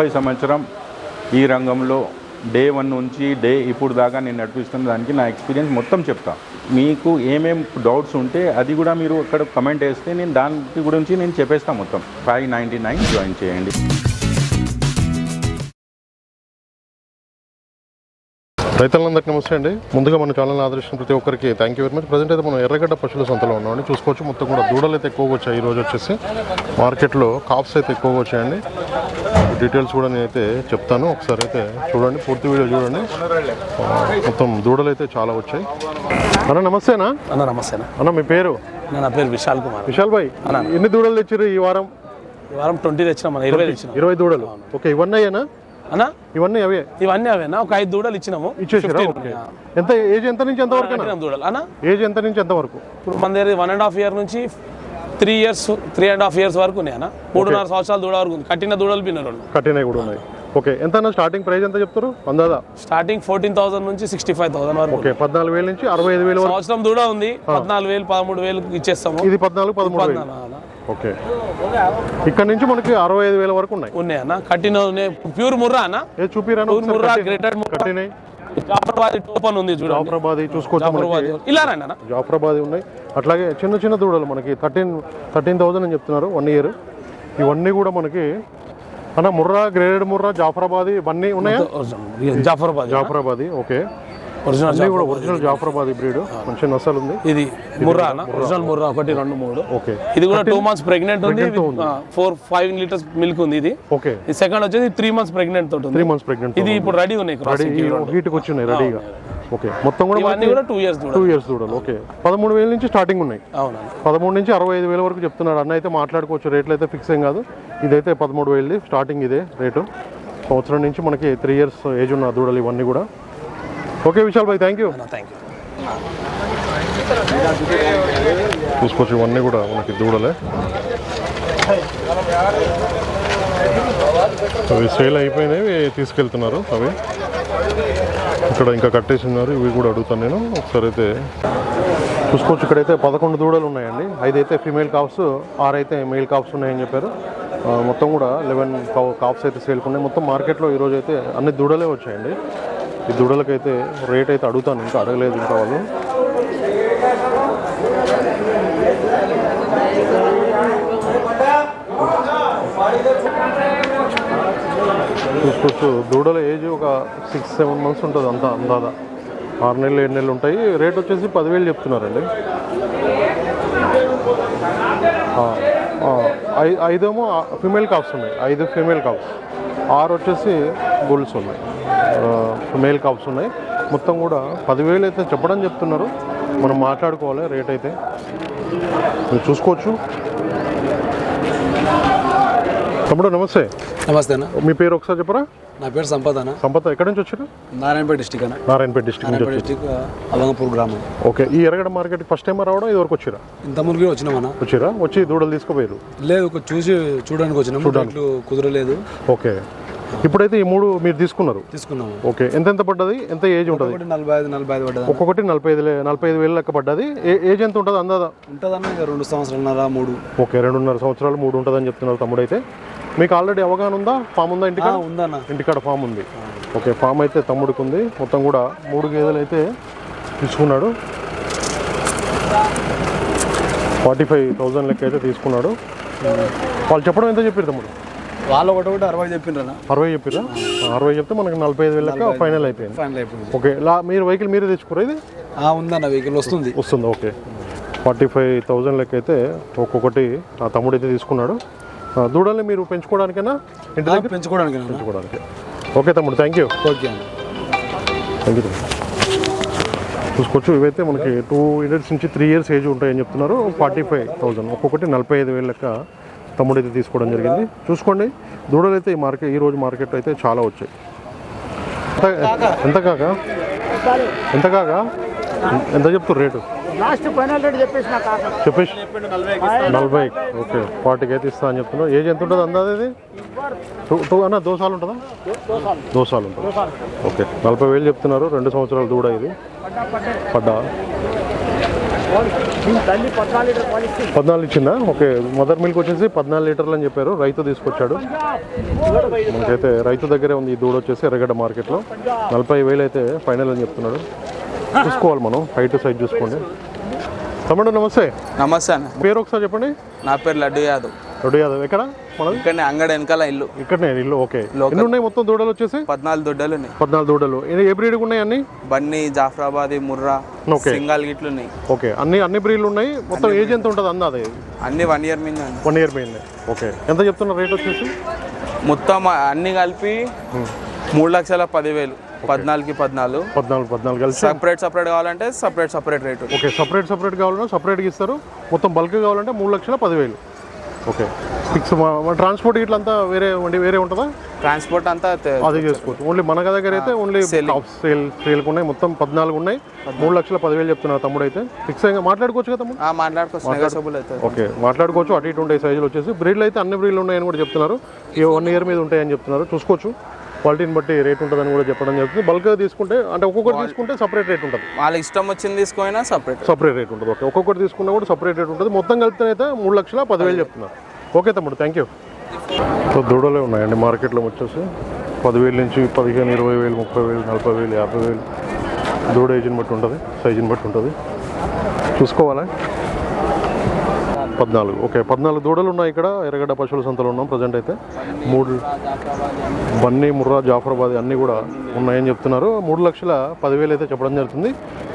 ముప్పై సంవత్సరం ఈ రంగంలో డే వన్ నుంచి డే ఇప్పుడు దాకా నేను నడిపిస్తున్న దానికి నా ఎక్స్పీరియన్స్ మొత్తం చెప్తా. మీకు ఏమేం డౌట్స్ ఉంటే అది కూడా మీరు అక్కడ కమెంట్ వేస్తే నేను దాని గురించి నేను చెప్పేస్తాను మొత్తం. ఫైవ్ నైంటీ నైన్ జాయిన్ చేయండి. రైతులందరికీ నమస్తే అండి. ముందుగా మన ఛానల్ ఆదరించిన ప్రతి ఒక్కరికి thank you very much present అయితే మనం ఎర్రగడ్డ పశువుల సంతలో ఉన్నామండి. చూసుకోవచ్చు మొత్తం కూడా దూడలు అయితే ఎక్కువగా వచ్చాయి. ఈ రోజు వచ్చేసి మార్కెట్లో కాప్స్ అయితే ఎక్కువగా వచ్చాయండి. డీటెయిల్స్ కూడా నేనైతే చెప్తాను. ఒకసారి అయితే చూడండి పూర్తి వీడియో చూడండి. మొత్తం దూడలు అయితే చాలా వచ్చాయి. అన్న నమస్తేనా అన్న. నమస్తే అన్న. మీ పేరు? నా పేరు విశాల్ కుమార్. విశాల్ భాయ్ ఎన్ని దూడలు తెచ్చారు ఈ వారం? ఈ వారం ట్వంటీ తెచ్చినాం మన ఇరవై తెచ్చినాం. ఇరవై దూడలు. ఓకే ఇవన్నీ అయ్యానా అన్న ఇవన్నీ అవే. ఇవన్నీ అవేనా? ఒక ఐదు దూడలు ఇచ్చినాము. ఇచ్చేసారా? 15 ఓకే. ఎంత ఏజ్ ఎంత నుంచి ఎంత వరకు దూడలు. అన్న ఏజ్ ఎంత నుంచి ఎంత వరకు? ఇప్పుడు మన దగ్గర వన్ అండ్ హాఫ్ ఇయర్ నుంచి three years three and half years వరకు ఉన్నాయి అన్న మూడున్నర సంవత్సరాల దూడ వరకు ఉంది. కట్టిన దూడలు పిన్న రెండు. కట్టినవి కూడా ఉన్నాయి. ఓకే. ఎంత స్టార్టింగ్ ప్రైస్ ఎంత చెప్తారు? అందాదా స్టార్టింగ్ ఫోర్టీన్ థౌసండ్ నుంచి సిక్స్టీ ఫైవ్ థౌసండ్ వరకు ఓకే. పద్నాలుగు వేల నుంచి అరవై ఐదు వేల సంవత్సరం దూడ ఉంది. పద్నాలుగు వేలు పదమూడు వేలు ఇచ్చేస్తాము. ఇది పద్నాలుగు పదమూడు. ఓకే. ఇక్కడ నుంచి మనకి అరవై ఐదు వేల వరకు ఉన్నాయి. ఉన్నాయి అన్న. కట్టిన ప్యూర్ ముర్రా అన్న. ఏ చూపిరాను ప్యూర్ ముర్రా కట్టినాయి. జాఫర్బాద్ టోపన్ ఉంది చూడండి. జాఫరాబాద్ చూసుకోవచ్చు జాఫర్బాద్. మనకి ఇలా రండి అన్న? జాఫరాబాద్ ఉన్నాయి. అట్లాగే చిన్న చిన్న దూడలు మనకి. థర్టీన్ థర్టీన్ థౌసండ్ అని చెప్తున్నారు వన్ ఇయర్. ఇవన్నీ కూడా మనకి అన్న ముర్రా గ్రేడెడ్ ముర్రా జాఫరాబాద్ ఇవన్నీ ఉన్నాయా? జాఫర్బాద్. జాఫరాబాద్. ఓకే. ఒరిజినల్ అన్నీ కూడా ఒరిజినల్ జాఫరాబాద్ బ్రీడ్ మంచి నసలు ఉంది ఇది ముర్రా అన్న ఒరిజినల్ ముర్రా ఒకటి రెండు మూడు. ఓకే. ఇది కూడా టూ మంత్స్ ప్రెగ్నెంట్ ఉంది. ఫోర్ ఫైవ్ లీటర్స్ మిల్క్ ఉంది ఇది. ఓకే. ఈ సెకండ్ వచ్చేది త్రీ మంత్స్ ప్రెగ్నెంట్ తోటి త్రీ మంత్స్ ప్రెగ్నెంట్ ఇది ఇప్పుడు రెడీ ఉన్నాయి. హీట్కి వచ్చినాయి రెడీగా ఓకే. మొత్తం కూడా ఇవన్నీ కూడా టూ ఇయర్స్ టూ ఇయర్స్ చూడాలి ఓకే. పదమూడు వేల నుంచి స్టార్టింగ్ ఉన్నాయి. అవునా పదమూడు నుంచి అరవై ఐదు వేల వరకు చెప్తున్నాడు. అన్న అయితే మాట్లాడుకోవచ్చు. రేట్లు అయితే ఫిక్స్ ఏం కాదు. ఇదైతే పదమూడు వేలది. స్టార్టింగ్ ఇదే రేటు. సంవత్సరం నుంచి మనకి త్రీ ఇయర్స్ ఏజ్ ఉన్న దూడలు ఇవన్నీ కూడా. Okay Vishal Bhai thank you thank you చూసుకోవచ్చు ఇవన్నీ కూడా మనకి దూడలే. అవి సేల్ అయిపోయినవి తీసుకెళ్తున్నారు అవి. ఇక్కడ ఇంకా కట్టేసి ఉన్నారు ఇవి కూడా అడుగుతాను నేను. ఒకసారి అయితే చూసుకోవచ్చు ఇక్కడైతే పదకొండు దూడలు ఉన్నాయండి. ఐదు అయితే ఫీమేల్ కాప్స్ ఆరు అయితే మేల్ కాప్స్ ఉన్నాయని చెప్పారు. మొత్తం కూడా లెవెన్ కాప్స్ అయితే సేల్కి ఉన్నాయి. మొత్తం మార్కెట్లో ఈరోజు అయితే అన్ని దూడలే వచ్చాయండి. ఈ దూడలకైతే రేట్ అయితే అడుగుతాను ఇంకా అడగలేదు ఇంకా వాళ్ళు. చూసుకోవచ్చు దూడల ఏజ్ ఒక సిక్స్ సెవెన్ మంత్స్ ఉంటుంది అంతా అందాదా ఆరు నెలలు ఏడు నెలలు ఉంటాయి. రేట్ వచ్చేసి పదివేలు చెప్తున్నారండి. ఐదేమో ఫిమేల్ కాప్స్ ఉన్నాయి. ఐదు ఫిమేల్ కాప్స్ ఆరు వచ్చేసి బుల్స్ ఉన్నాయి. ఫిమేల్ కాప్స్ ఉన్నాయి. మొత్తం కూడా పదివేలు అయితే చెప్పడం చెప్తున్నారు. మనం మాట్లాడుకోవాలి రేట్ అయితే. మీరు చూసుకోవచ్చు. తమ్ముడు నమస్తే. నమస్తే అన్న. మీ పేరు ఒకసారి చెప్పరా? నా పేరు సంపద అన్న. సంపత్ ఎక్కడి నుంచి వచ్చారు? నారాయణపేట డిస్టిక్ అన్న. నారాయణపేట డిస్ట్రిక్ట్ నుంచి నారాయణపేట డిస్టిక్ అలంగపూర్ గ్రామం. ఓకే ఈ ఎరగడ మార్కెట్ ఫస్ట్ టైం రావడం ఇది వరకు వచ్చిరా? ఇంత మునిగి వచ్చినామన్న వచ్చిరా? వచ్చి దూడలు తీసుకుపోయారు. లేదు చూసి చూడడానికి వచ్చినాము రేట్లు కుదరలేదు. ఓకే. ఇప్పుడైతే ఈ మూడు మీరు తీసుకున్నారు? తీసుకున్నాము. ఓకే. ఎంత ఎంత పడ్డది? ఎంత ఏజ్ ఉంటుంది? నలభై ఐదు నలభై ఐదు పడ్డది. ఒక్కొక్కటి నలభై ఐదు నలభై ఐదు వేలు లెక్క పడ్డది. ఏజ్ ఎంత ఉంటుంది అందాదా? ఉంటుందన్న ఇక రెండు సంవత్సరాలన్నర మూడు. ఓకే రెండున్నర సంవత్సరాలు మూడు ఉంటుందని చెప్తున్నారు తమ్ముడు అయితే మీకు ఆల్రెడీ అవగాహన ఉందా? ఫామ్ ఉందా ఇంటికాడ? ఉందన్న. ఇంటికాడ ఫామ్ ఉంది. ఓకే ఫామ్ అయితే తమ్ముడికి ఉంది. మొత్తం కూడా మూడు గేదెలు అయితే తీసుకున్నాడు. ఫార్టీ ఫైవ్ థౌజండ్ లెక్క అయితే తీసుకున్నాడు. వాళ్ళు చెప్పడం ఎంత చెప్పారు తమ్ముడు? వాళ్ళు ఒకటి ఒకటి అరవై చెప్పిండ్రన్న అరవై చెప్పారా అరవై చెప్తే మనకి నలభై ఐదు వేల లెక్క ఫైనల్ అయిపోయింది. ఫైనల్ అయిపోయింది. ఓకే మీరు వెహికల్ మీరే తెచ్చుకోరా ఇది? ఉందన్న వెహికల్ వస్తుంది. వస్తుంది ఓకే. ఫార్టీ ఫైవ్ థౌజండ్ లెక్క అయితే ఒక్కొక్కటి ఆ తమ్ముడు అయితే తీసుకున్నాడు దూడల్ని మీరు పెంచుకోవడానికైనా ఇంటి దగ్గర? పెంచుకోవడానికి. పెంచుకోవడానికి. ఓకే తమ్ముడు థ్యాంక్ యూ ఓకే అన్న. థ్యాంక్ యూ చూసుకోవచ్చు ఇవైతే మనకి టూ ఇయర్స్ నుంచి త్రీ ఇయర్స్ ఏజ్ ఉంటాయని చెప్తున్నారు. ఫార్టీ ఫైవ్ థౌజండ్ ఒక్కొక్కటి నలభై ఐదు వేల లెక్క తమ్ముడు అయితే తీసుకోవడం జరిగింది. చూసుకోండి. దూడలు అయితే ఈ మార్కెట్ ఈ రోజు మార్కెట్ అయితే చాలా వచ్చాయి. ఎంత- కాక? ఎంత కాక? ఎంత చెప్తారు రేటు? చెప్పేసి నలభై. ఓకే. ఫార్టీకి అయితే ఇస్తా అని చెప్తున్నారు ఏజ్ ఎంత ఉంటుంది అందాది ఇది? టూ టూ అన్న దోసాలు ఉంటుందా? దోసాలు. ఉంటుంది ఓకే. నలభై వేలు చెప్తున్నారు. రెండు సంవత్సరాల దూడ ఇది. పడ్డా? పద్నాలుగు ఇచ్చిందా? ఓకే మదర్ మిల్క్ వచ్చేసి పద్నాలుగు లీటర్లు అని చెప్పారు. రైతు తీసుకొచ్చాడు. మనకైతే రైతు దగ్గరే ఉంది ఈ దూడ వచ్చేసి ఎర్రగడ్డ మార్కెట్లో. నలభై వేలు అయితే ఫైనల్ అని చెప్తున్నాడు. చూసుకోవాలి మనం హైట్ సైజ్ చూసుకోండి. తమ్ముడు నమస్తే. నమస్తే అన్న. పేరు ఒకసారి చెప్పండి. నా పేరు లడ్డు యాదవ్. రెడ్డి యాదవ్ ఎక్కడ? ఇక్కడనే అంగడి వెనకాల ఇల్లు. ఇక్కడనే ఇల్లు ఓకే. ఎన్ని ఉన్నాయి మొత్తం దూడలు వచ్చేసి? పద్నాలుగు దొడ్డలు ఉన్నాయి. పద్నాలుగు దూడలు. ఏ- ఏ బ్రీడ్ ఉన్నాయి అన్ని? బన్నీ జాఫరాబాద్ ముర్రా Okay. సింగాల్ గిట్లు ఉన్నాయి. ఓకే. అన్ని అన్ని బ్రీడ్లు ఉన్నాయి? మొత్తం ఏజ్ ఎంత ఉంటుంది అన్న అది? అన్ని వన్ ఇయర్ మీద. వన్ ఇయర్ పోయింది ఓకే. ఎంత చెప్తున్నారు రేట్ వచ్చేసి? మొత్తం అన్ని కలిపి మూడు లక్షల పదివేలు. పద్నాలుగుకి పద్నాలుగు. పద్నాలుగు పద్నాలుగు కలిసి? సపరేట్ సపరేట్ కావాలంటే separate separate rate okay. Separate separate కావాలన్నా సపరేట్గా ఇస్తారు. మొత్తం బల్క్ కావాలంటే మూడు లక్షల పదివేలు. ఓకే. ఫిక్స్ ట్రాన్స్పోర్ట్ ఇట్లా అంతా వేరే ఉండి వేరే ఉంటుందా? ట్రాన్స్పోర్ట్ అంతా అది చేసుకోవచ్చు. ఓన్లీ మన దగ్గర అయితే ఓన్లీ. సేల్ సేల్కి ఉన్నాయి మొత్తం పద్నాలుగు ఉన్నాయి. మూడు లక్షల పదివేలు చెప్తున్నారు తమ్ముడు అయితే ఫిక్స్ అయ్యి మాట్లాడుకోవచ్చు కదా తమ్ముడు? మాట్లాడుకోవచ్చు. ఓకే. మాట్లాడుకోవచ్చు. అటు ఇటు ఉంటాయి సైజులు వచ్చేసి. బ్రీడ్లు అయితే అన్ని బ్రీడ్లు ఉన్నాయని కూడా చెప్తున్నారు. ఈ వన్ ఇయర్ మీద ఉంటాయని చెప్తున్నారు. చూసుకోవచ్చు. క్వాలిటీని బట్టి రేట్ ఉంటుందని కూడా చెప్పడం జరుగుతుంది. బల్క్గా తీసుకుంటే అంటే ఒక్కొక్కటి తీసుకుంటే సపరేట్ రేట్ ఉంటుంది. వాళ్ళ ఇష్టం వచ్చింది తీసుకుపోయినా సపరేట్ సపరేట్ రేట్ ఉంటుంది. ఓకే. ఒక్కొక్కటి తీసుకున్నా కూడా సపరేట్ రేట్ ఉంటుంది. మొత్తం కలిపితేనైతే మూడు లక్షల పదివేలు చెప్తున్నారు. ఓకే తమ్ముడు. థ్యాంక్ యూ సో దూడలే ఉన్నాయండి. మార్కెట్లో వచ్చేసి పదివేల నుంచి పదిహేను ఇరవై వేలు ముప్పై వేలు నలభై వేలు యాభై వేలు. దూడ ఏజ్ని బట్టి ఉంటుంది. సైజుని బట్టి ఉంటుంది. చూసుకోవాలా? పద్నాలుగు. ఓకే పద్నాలుగు దూడలు ఉన్నాయి ఇక్కడ. ఎర్రగడ్డ పశువుల సంతలో ఉన్నాం ప్రజెంట్ అయితే. మూడు బన్నీ ముర్రా జాఫరాబాద్ అన్నీ కూడా ఉన్నాయని చెప్తున్నారు. మూడు లక్షల పదివేలు అయితే చెప్పడం జరుగుతుంది.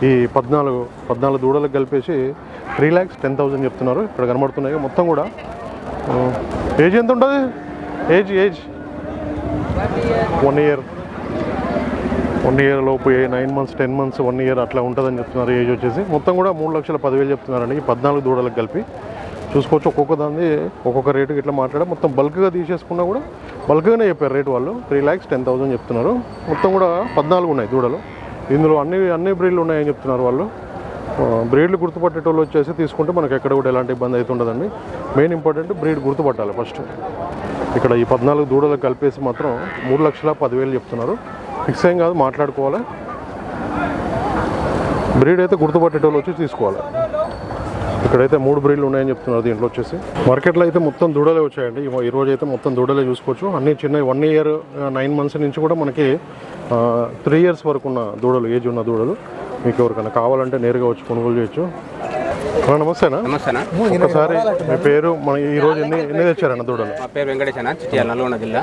ఈ పద్నాలుగు పద్నాలుగు దూడలకు కలిపేసి త్రీ ల్యాక్స్ టెన్ థౌసండ్ చెప్తున్నారు. ఇక్కడ కనబడుతున్నాయి. మొత్తం కూడా ఏజ్ ఎంత ఉంటుంది? Age age one year one year లోపు ఏ nine months ten months one year అట్లా ఉంటుందని చెప్తున్నారు. ఏజ్ వచ్చేసి. మొత్తం కూడా మూడు లక్షల పదివేలు చెప్తున్నారండి. ఈ పద్నాలుగు దూడలకు కలిపి. చూసుకోవచ్చు. ఒక్కొక్క దాన్ని ఒక్కొక్క రేటు ఇట్లా మాట్లాడే మొత్తం బల్క్గా తీసేసుకున్నా కూడా బల్క్గానే చెప్పారు రేట్ వాళ్ళు. త్రీ ల్యాక్స్ టెన్ థౌసండ్ చెప్తున్నారు. మొత్తం కూడా పద్నాలుగు ఉన్నాయి దూడలు. ఇందులో అన్ని అన్ని బ్రీడ్లు ఉన్నాయని చెప్తున్నారు వాళ్ళు. బ్రీడ్లు గుర్తుపట్టేటోళ్ళు వచ్చేసి తీసుకుంటే మనకి ఎక్కడ కూడా ఎలాంటి ఇబ్బంది అయితే ఉండదండి. మెయిన్ ఇంపార్టెంట్ బ్రీడ్ గుర్తుపట్టాలి ఫస్ట్. ఇక్కడ ఈ పద్నాలుగు దూడలు కలిపేసి మాత్రం మూడు లక్షల పదివేలు చెప్తున్నారు. ఫిక్స్ ఏం కాదు మాట్లాడుకోవాలి. బ్రీడ్ అయితే గుర్తుపట్టేటోళ్ళు వచ్చి తీసుకోవాలి. ఇక్కడైతే మూడు బ్రీడ్లు ఉన్నాయని చెప్తున్నారు దీంట్లో వచ్చేసి. మార్కెట్లో అయితే మొత్తం దూడలే వచ్చాయండి. ఈ- రోజు అయితే మొత్తం దూడలే చూసుకోవచ్చు. అన్ని చిన్న వన్ ఇయర్ నైన్ మంత్స్ నుంచి కూడా మనకి uh, త్రీ ఇయర్స్ వరకు ఉన్న దూడలు ఏజ్ ఉన్న దూడలు. మీకు ఎవరికైనా కావాలంటే నేరుగా వచ్చి కొనుగోలు చేయొచ్చు. నమస్తేనా? నమస్తేనా? ఒకసారి మీ పేరు మన ఈ రోజు ఎన్ని ఎన్ని తెచ్చారన్న దూడలు? మా పేరు వెంకటేశన చిట్యాల నల్గొండ జిల్లా.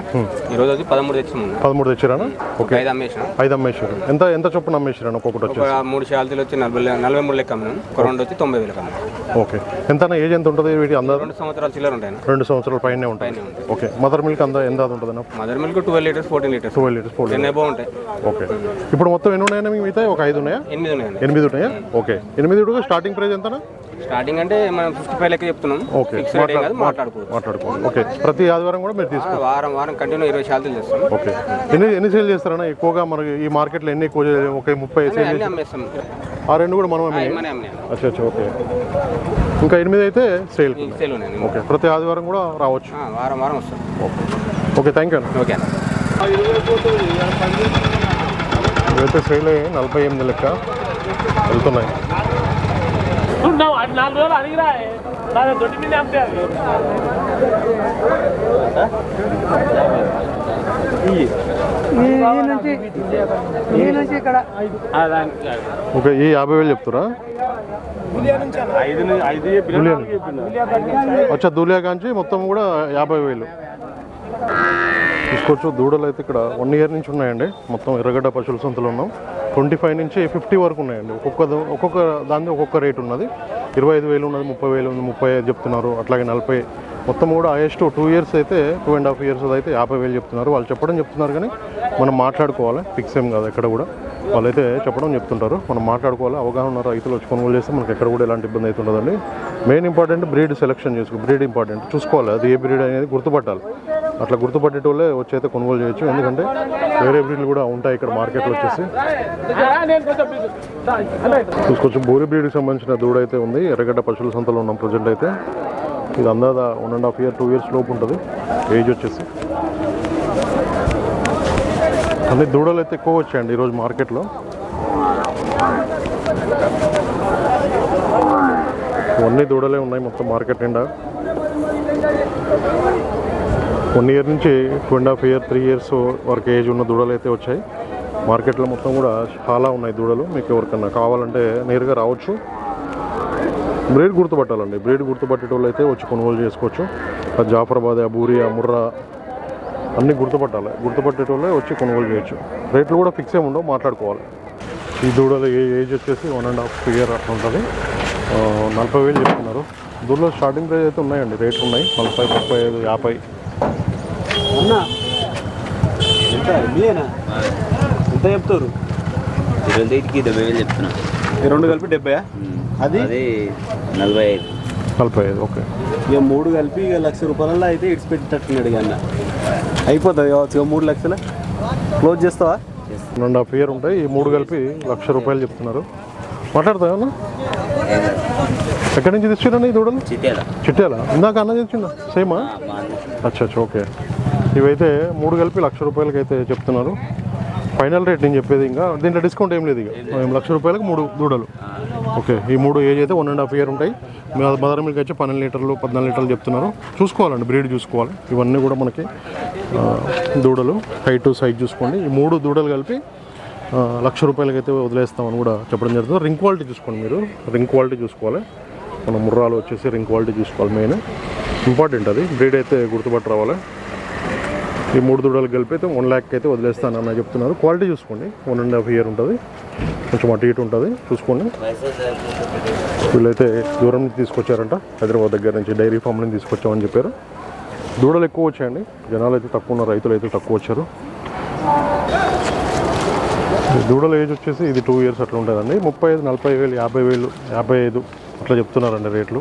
ఈ రోజు వచ్చి పదమూడు తెచ్చినాము పదమూడు తెచ్చారా ఓకే. ఐదు అమ్మేసిన. ఐదు అమ్మేశారు ఎంత ఎంత చొప్పున అమ్మేశారు ఒక్కొక్కటి వచ్చేసి. ఒక మూడు శాలతీలు వచ్చి నలభై నలభై మూడు లెక్క అమ్మినాం. ఒక రెండు వచ్చి తొంభై వేలకు అమ్మినాం. ఓకే. ఎంత ఏజ్ ఎంత ఉంటుంది వీటి అందరూ? రెండు సంవత్సరాలు చిల్లర ఉంటాయి రెండు సంవత్సరాల పైనే ఉంటుంది. ఓకే. మదర్ మిల్క్ అంత ఎంత ఉంటుంది అన్న mother milk twelve litres fourteen litres. Twelve litres four ten above ఉంటాయి ఓకే. ఇప్పుడు మొత్తం ఎన్ని ఉన్నాయన్నా మీకు మిగతా ఒక ఐదు ఉన్నాయా? ఎనిమిది ఉన్నాయండి ఎనిమిది ఉన్నాయా? ఓకే. ఎనిమిది స్టార్టింగ్ ప్రైస్ ఎంతనా స్టార్టింగ్ అంటే మనం ఫిఫ్టీ ఫైవ్ లెక్క చెప్తున్నాం. ఓకే. ఫిక్స్ రేట్ ఏం కాదు మాట్లాడుకోవచ్చు. మాట్లాడుకోండి. ఓకే. ప్రతి ఆదివారం కూడా మీరు ఆ, వారం వారం కంటిన్యూ ఇరవై శాలతీలు చేస్తాం. ఓకే. ఎన్ని ఎన్ని సేల్ చేస్తారన్నా? ఎక్కువగా మనకి ఈ మార్కెట్లో ఎన్ని ఎక్కువ? ఒక ముప్పై సేల్ అన్నీ అమ్మేస్తాం. ఆ రెండు కూడా మనం అమ్మే? మనీ అమ్మినాం అచ్చా అచ్చా ఓకే. ఇంకా ఎనిమిది అయితే సేల్ సేల్ ఓకే. ప్రతి ఆదివారం కూడా రావచ్చు. వారం వారం వస్తాం. ఓకే. థ్యాంక్ యూ అన్న. ఓకే అన్న. ఇవైతే సేల్ అయ్యి నలభై ఎనిమిది లెక్క వెళ్తున్నాయి. నువ్వు అది నాలుగు రోజులు అడిగిరా. దొడ్డి మీద అంతే అది. ఈ యాభై వేలు చెప్తారా? వచ్చా దూలియా కాంచి మొత్తం కూడా యాభై వేలు. తీసుకోవచ్చు దూడలు అయితే ఇక్కడ వన్ ఇయర్ నుంచి ఉన్నాయండి. మొత్తం ఎర్రగడ్డ పశువుల సంతలో ఉన్నాం. ట్వంటీ ఫైవ్ నుంచి ఫిఫ్టీ వరకు ఉన్నాయండి. ఒక్కొక్క ఒక్కొక్క దాని ఒక్కొక్క రేట్ ఉన్నది. ఇరవై ఐదు వేలు ఉన్నది ముప్పై వేలు ఉంది ముప్పై ఐదు చెప్తున్నారు. అట్లాగే నలభై మొత్తం కూడా హైయెస్ట్ టూ ఇయర్స్ అయితే టూ అండ్ హాఫ్ ఇయర్స్ అయితే యాభై వేలు చెప్తున్నారు. వాళ్ళు చెప్పడం చెప్తున్నారు కానీ మనం మాట్లాడుకోవాలి. ఫిక్స్ ఏం కాదు ఎక్కడ కూడా. వాళ్ళైతే చెప్పడం చెప్తుంటారు. మనం మాట్లాడుకోవాలి. అవగాహన ఉన్న రైతులు వచ్చి కొనుగోలు చేస్తే మనకి ఎక్కడ కూడా ఎలాంటి ఇబ్బంది అవుతుండదండి మెయిన్ ఇంపార్టెంట్ బ్రీడ్ సెలెక్షన్ చేసుకో బ్రీడ్ ఇంపార్టెంట్ చూసుకోవాలి. అది ఏ బ్రీడ్ అనేది గుర్తుపట్టాలి. అట్లా గుర్తుపట్టేటోళ్ళే వచ్చి అయితే కొనుగోలు చేయొచ్చు. ఎందుకంటే వేరే బ్రీడ్లు కూడా ఉంటాయి ఇక్కడ మార్కెట్లో వచ్చేసి. కొంచెం చూసుకోవచ్చు బోరి బ్రీడ్కి సంబంధించిన దూడ అయితే ఉంది. ఎర్రగడ్డ పశువుల సంతలో ఉన్నాం ప్రజెంట్ అయితే. ఇది అందాద one and half year two years లోపు ఉంటుంది. ఏజ్ వచ్చేసి. అన్ని దూడలు అయితే ఎక్కువ వచ్చాయండి ఈరోజు మార్కెట్లో. అన్ని దూడలే ఉన్నాయి మొత్తం మార్కెట్ నిండా. వన్ ఇయర్ నుంచి two and half year three years వరకు ఏజ్ ఉన్న దూడలు అయితే వచ్చాయి. మార్కెట్లో మొత్తం కూడా చాలా ఉన్నాయి దూడలు. మీకు ఎవరికన్నా కావాలంటే నేరుగా రావచ్చు. బ్రీడ్ గుర్తుపట్టాలండి. బ్రీడ్ గుర్తుపట్టేటోళ్ళు అయితే వచ్చి కొనుగోలు చేసుకోవచ్చు. ఆ జాఫరాబాద్ ఆ బూరి ఆ ముర్రా అన్నీ గుర్తుపట్టాలి. గుర్తుపట్టేటోళ్ళే వచ్చి కొనుగోలు చేయొచ్చు. రేట్లు కూడా ఫిక్స్ ఏమి ఉండవు మాట్లాడుకోవాలి. ఈ దూడలు ఏ ఏజ్ వచ్చేసి వన్ అండ్ హాఫ్ ఇయర్ అట్లా ఉంటుంది. నలభై వేలు చెప్తున్నారు. దూడలో స్టార్టింగ్ ప్రైస్ అయితే ఉన్నాయండి. రేట్లు ఉన్నాయి. నలభై ముప్పై ఐదు యాభై ఎంత? చెప్తారు? ఇరవై ఐదుకి డెబ్బై వేలు చెప్తున్నా. ఈ రెండు కలిపి డెబ్బై అది? అది నలభై ఐదు. నలభై ఐదు ఓకే. ఇక మూడు కలిపి ఇక లక్ష రూపాయలలో అయితే ఇడిచి పెట్టేటట్టున్నాడు ఇక అన్న. అయిపోతుంది కావచ్చు ఇక మూడు లక్షల? క్లోజ్ చేస్తావా? అండ్ హాఫ్ ఇయర్ ఉంటాయి. ఈ మూడు కలిపి లక్ష రూపాయలు చెప్తున్నారు. మాట్లాడతావా అన్న ఎక్కడి నుంచి తెచ్చారన్న ఈ దూడలు చిట్యాల. ఇందాక అన్న తెచ్చిండ? సేమా అచ్చా అచ్చా ఓకే. ఇవైతే మూడు కలిపి లక్ష రూపాయలకి అయితే చెప్తున్నారు. ఫైనల్ రేట్ నేను చెప్పేది ఇంకా. దీంట్లో డిస్కౌంట్ ఏం లేదు ఇక. లక్ష రూపాయలకు మూడు దూడలు. ఓకే ఈ మూడు ఏజ్ అయితే వన్ అండ్ హాఫ్ ఇయర్ ఉంటాయి. మదర్ మిల్క్ వచ్చి పన్నెండు లీటర్లు పద్నాలుగు లీటర్లు చెప్తున్నారు. చూసుకోవాలండి బ్రీడ్ చూసుకోవాలి. ఇవన్నీ కూడా మనకి దూడలు హైట్ సైజ్ చూసుకోండి. ఈ మూడు దూడలు కలిపి లక్ష రూపాయలకి అయితే వదిలేస్తామని కూడా చెప్పడం జరుగుతుంది. రింగ్ క్వాలిటీ చూసుకోండి మీరు. రింగ్ క్వాలిటీ చూసుకోవాలి. మన ముర్రాలు వచ్చేసి రింగ్ క్వాలిటీ చూసుకోవాలి మెయిన్. ఇంపార్టెంట్ అది. బ్రీడ్ అయితే గుర్తుపట్టి రావాలి. ఈ మూడు దూడలు కలిపి అయితే వన్ ల్యాక్ అయితే వదిలేస్తాను అన్న చెప్తున్నారు. క్వాలిటీ చూసుకోండి. వన్ అండ్ హాఫ్ ఇయర్ ఉంటుంది. కొంచెం అటు ఇటు ఉంటుంది. చూసుకోండి. వీళ్ళైతే దూరం నుంచి తీసుకొచ్చారంట. హైదరాబాద్ దగ్గర నుంచి డైరీ ఫామ్ నుంచి తీసుకొచ్చామని చెప్పారు. దూడలు ఎక్కువ వచ్చాయండి. జనాలు అయితే తక్కువ ఉన్నారు. రైతులు అయితే తక్కువ వచ్చారు. దూడల ఏజ్ వచ్చేసి ఇది టూ ఇయర్స్ అట్లా ఉంటుందండి. ముప్పై ఐదు నలభై వేలు యాభై వేలు యాభై ఐదు అట్లా చెప్తున్నారండి రేట్లు.